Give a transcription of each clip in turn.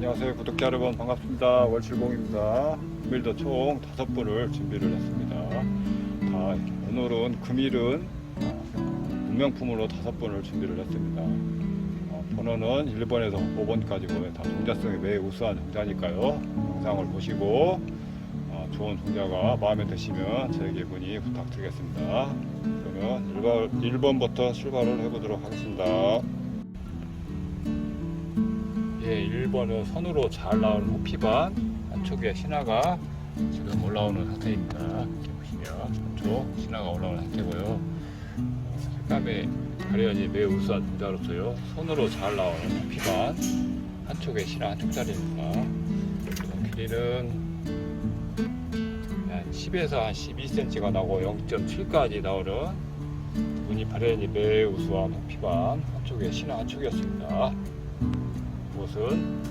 안녕하세요. 구독자 여러분 반갑습니다. 월칠봉입니다. 오늘도 총 다섯 분을 준비를 했습니다. 다 오늘은 금일은 어, 운명품으로 다섯 분을 준비를 했습니다. 어, 번호는 1번에서 5번까지고 다 종자성이 매우 우수한 종자니까요. 영상을 보시고 어, 좋은 종자가 마음에 드시면 저에게 문의 부탁드리겠습니다. 그러면 1번, 1번부터 출발을 해보도록 하겠습니다. 예, 1번은 선으로 잘 나오는 호피반 안쪽에 신화가 지금 올라오는 상태입니다. 이렇게 보시면 안쪽 신화가 올라오는 상태고요. 어, 색감이 가려야지 매우 우수한 분자로서요. 손으로 잘 나오는 호피반 한쪽에 신화 한쪽짜리입니다. 그리고 길이는 한 10에서 한 12cm가 나오고 0.7까지 나오는 무늬 발현이 매우 우수한 호피반 한쪽에 신화 한쪽이었습니다. 곳은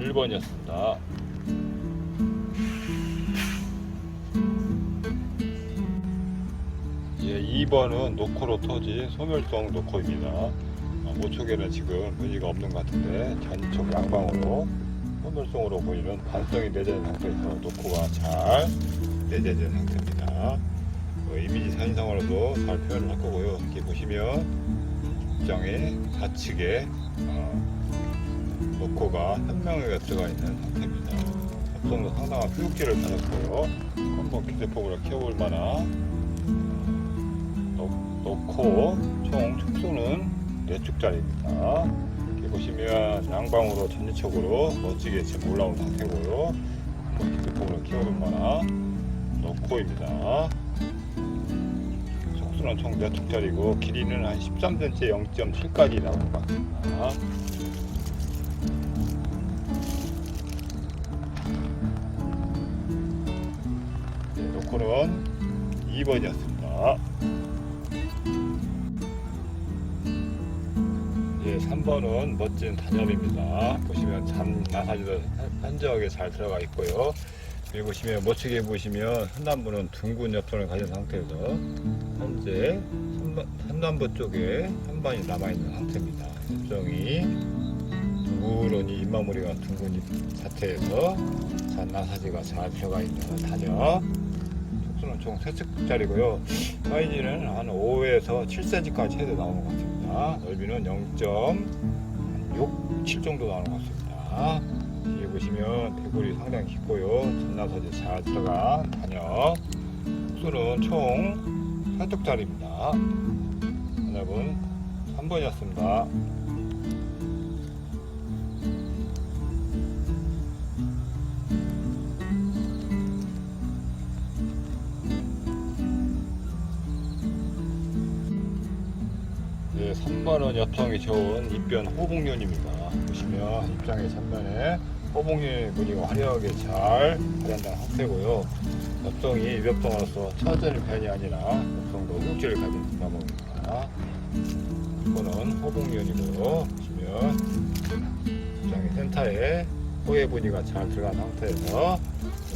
1번이었습니다. 예, 2번은 노코로 터진 소멸성 노코입니다. 어, 모촉에는 지금 무늬가 없는 것 같은데 전쪽 양방으로 소멸성으로 보이는 반성이 내재된 상태에서 노코가 잘 내재된 상태입니다. 어, 이미지 사진상으로도 잘 표현을 할 거고요. 이렇게 보시면 입장에 좌측에 어, 한 명에가 들어가 있는 상태입니다. 합성도 상당한 표육지를 가졌고요. 한번 기대폭으로 키워볼 만한 어, 노코 총 축소는 4축짜리입니다. 이렇게 보시면 양방으로 전지적으로 멋지게 지금 올라온 상태고요. 한번 기대폭으로 키워볼 만한 노코입니다. 속수는 총 4축짜리고 길이는 한 13cm 0.7까지 나오는 것 같습니다. 네, 노코는 2번이었습니다. 예, 3번은 멋진 단엽입니다. 보시면 잠 나사지도 한적하게 잘 들어가 있고요. 여기 보시면 멋지게 보시면 한남부는 둥근 엽선을 가진 상태에서 현재 삼남부 쪽에 한 반이 남아있는 상태입니다. 엽성이 둥그러니 잎마무리가 둥근 잎 자태에서 잔나사지가 잘 들어가 있는 단엽 속수는 총 3축짜리고요. 사이즈는 한 5에서 7cm까지 최대 나오는 것 같습니다. 넓이는 0.6, 7 정도 나오는 것 같습니다. 뒤에 보시면 대골이 상당히 깊고요. 잔나사지 잘 들어간 단엽 속수는 총 3축짜리입니다. 단엽은 3번이었습니다 3번은 엽성이 좋은 입변 호복륜입니다. 보시면 입장의 전면에 호복륜 무늬가 화려하게 잘 발현된 상태고요. 엽성이 위협성으로서 처져는 편이 아니라 엽성도 흉질을 가진 나무입니다. 이거는 호복륜이고요. 보시면 입장의 센터에 호의 무늬가 잘 들어간 상태에서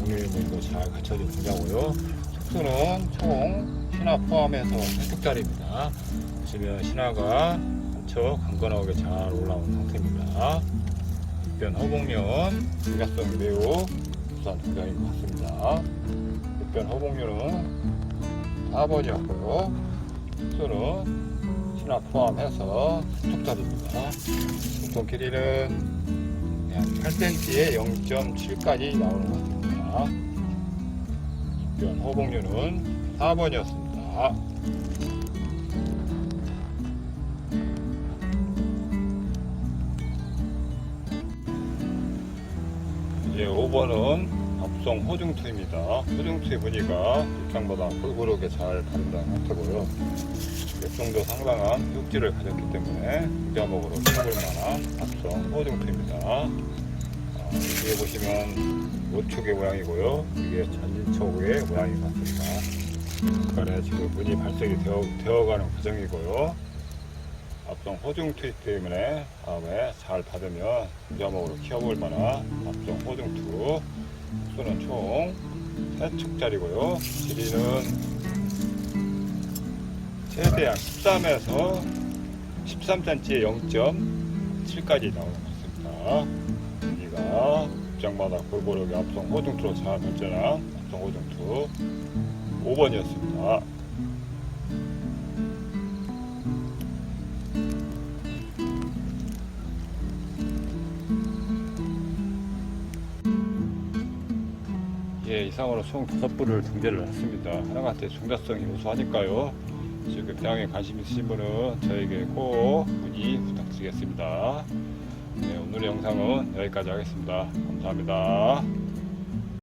옥륜 무늬도 잘 갖춰진 분자고요. 속수는 총 신화 포함해서 3쪽짜리입니다. 보시면 신화가 한척 강건하게 잘 올라온 상태입니다. 입변 허봉련 불가성이 매우 우수한 종장인 것 같습니다. 입변 허봉련은 4번이었고요. 수는 신화 포함해서 3쪽짜리입니다. 보통 길이는 한 8cm에 0.7까지 나오는 것 같습니다. 입변 허봉련은 4번이었습니다. 이제 5번은 합성 호중투입니다. 호중투의 무늬가 입장보다 골고루게 잘 바른다는 상태고요. 역성도 상당한 흙질을 가졌기 때문에 부자목으로 키워볼 만한 합성 호중투입니다. 아, 뒤에 보시면 우측의 모양이고요. 이게 모양인 것 같습니다. 중간에 지금 문이 발색이 되어, 되어가는 과정이고요. 앞성 호중 투입 때문에 다음에 잘 받으면 부자목으로 키워볼 만한 앞성 호중 투 수는 총 3축짜리고요 길이는 최대한 13에서 13cm에 0.7까지 나오는 것 같습니다 이 보니까 입장마다 골고루게 앞성 호중 투로 잘 발전한 호중투 5번이었습니다. 예, 이상으로 총 다섯 분을 등재를 했습니다. 하나같이 중대성이 우수하니까요. 지금 대항에 관심 있으신 분은 저에게 꼭 문의 부탁드리겠습니다. 네, 오늘의 영상은 여기까지 하겠습니다. 감사합니다.